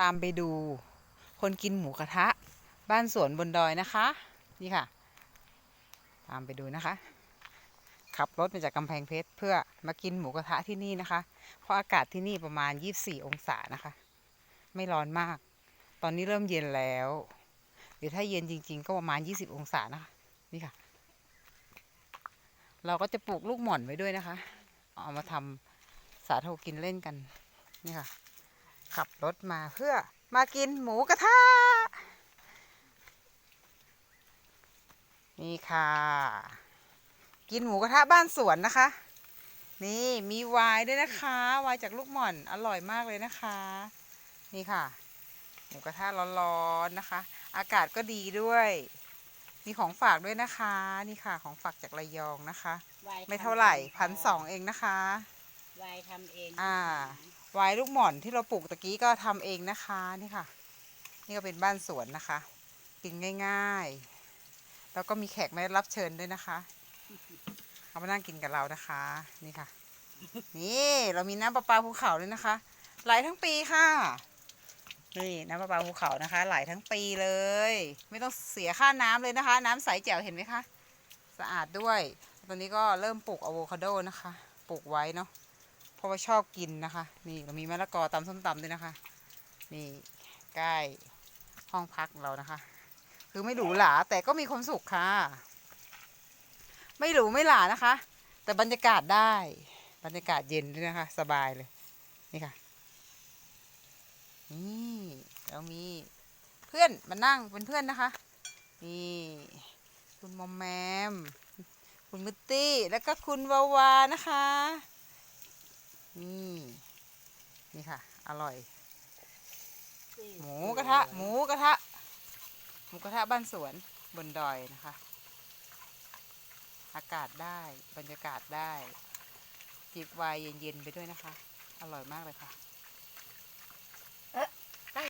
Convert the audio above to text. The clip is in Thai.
ตามไปดู คนกินหมูกระทะ บ้านสวนบนดอยนะคะ นี่ค่ะ ตามไปดูนะคะ ขับรถมาจากกำแพงเพชรเพื่อมากินหมูกระทะที่นี่นะคะ เพราะอากาศที่นี่ประมาณ 24 องศานะคะ ไม่ร้อนมาก ตอนนี้เริ่มเย็นแล้วหรือถ้าเย็นจริง ๆ ก็ประมาณ 20 องศานะคะ นี่ค่ะ เราก็จะปลูกลูกหม่อนไว้ด้วยนะคะ เอามาทำสาโทกินเล่นกัน นี่ค่ะ ขับรถมาเพื่อมากินหมูกระทะ นี่ค่ะ กินหมูกระทะบ้านสวนนะคะ นี่มีไวน์ด้วยนะคะไวน์จากลูกหม่อนอร่อยมากเลยนะคะ นี่ค่ะ หมูกระทะร้อนๆนะคะ อากาศก็ดีด้วย มีของฝากด้วยนะคะ นี่ค่ะ ของฝากจากระยองนะคะวายไม่ทำเท่าไหร่องพันสองเองนะคะ วายทำเองอ่าไวน์ลูกหม่อนที่เราปลูกตะกี้ก็ทำเองนะคะนี่ค่ะ นี่ก็เป็นบ้านสวนนะคะ กินง่ายๆ แล้วก็มีแขกไม่ได้รับเชิญด้วยนะคะเขามานั่งกินกับเรานะคะ นี่ค่ะ นี่เรามีน้ำประปาภูเขาด้วยนะคะ ไหลทั้งปีค่ะนี่น้ำประปาภูเขานะคะ ไหลทั้งปีเลย ไม่ต้องเสียค่าน้ำเลยนะคะ น้ำใสแจ๋วเห็นไหมคะ สะอาดด้วย ตอนนี้ก็เริ่มปลูกอะโวคาโดนะคะ ปลูกไว้เนาะเพ ราะว่าชอบกินนะคะ นี่เรามีมะละกอตำส้มตำด้วยนะคะ นี่ใกล้ห้องพักเรานะคะ คือไม่หรูหราแต่ก็มีความสุขค่ะ ไม่หรูไม่หรานะคะ แต่บรรยากาศได้ บรรยากาศเย็นด้วยนะคะ สบายเลย นี่ค่ะ นี่เรามีเพื่อนมานั่งเป็นเพื่อนนะคะ นี่คุณมอมแมม คุณมุตตี้ แล้วก็คุณวาวานะคะ นี่นี่ค่ะ อร่อย หมูกระทะ หมูกระทะ หมูกระทะบ้านสวนบนดอยนะคะ อากาศได้บรรยากาศได้จิบไวน์เย็นๆไปด้วยนะคะ อร่อยมากเลยค่ะ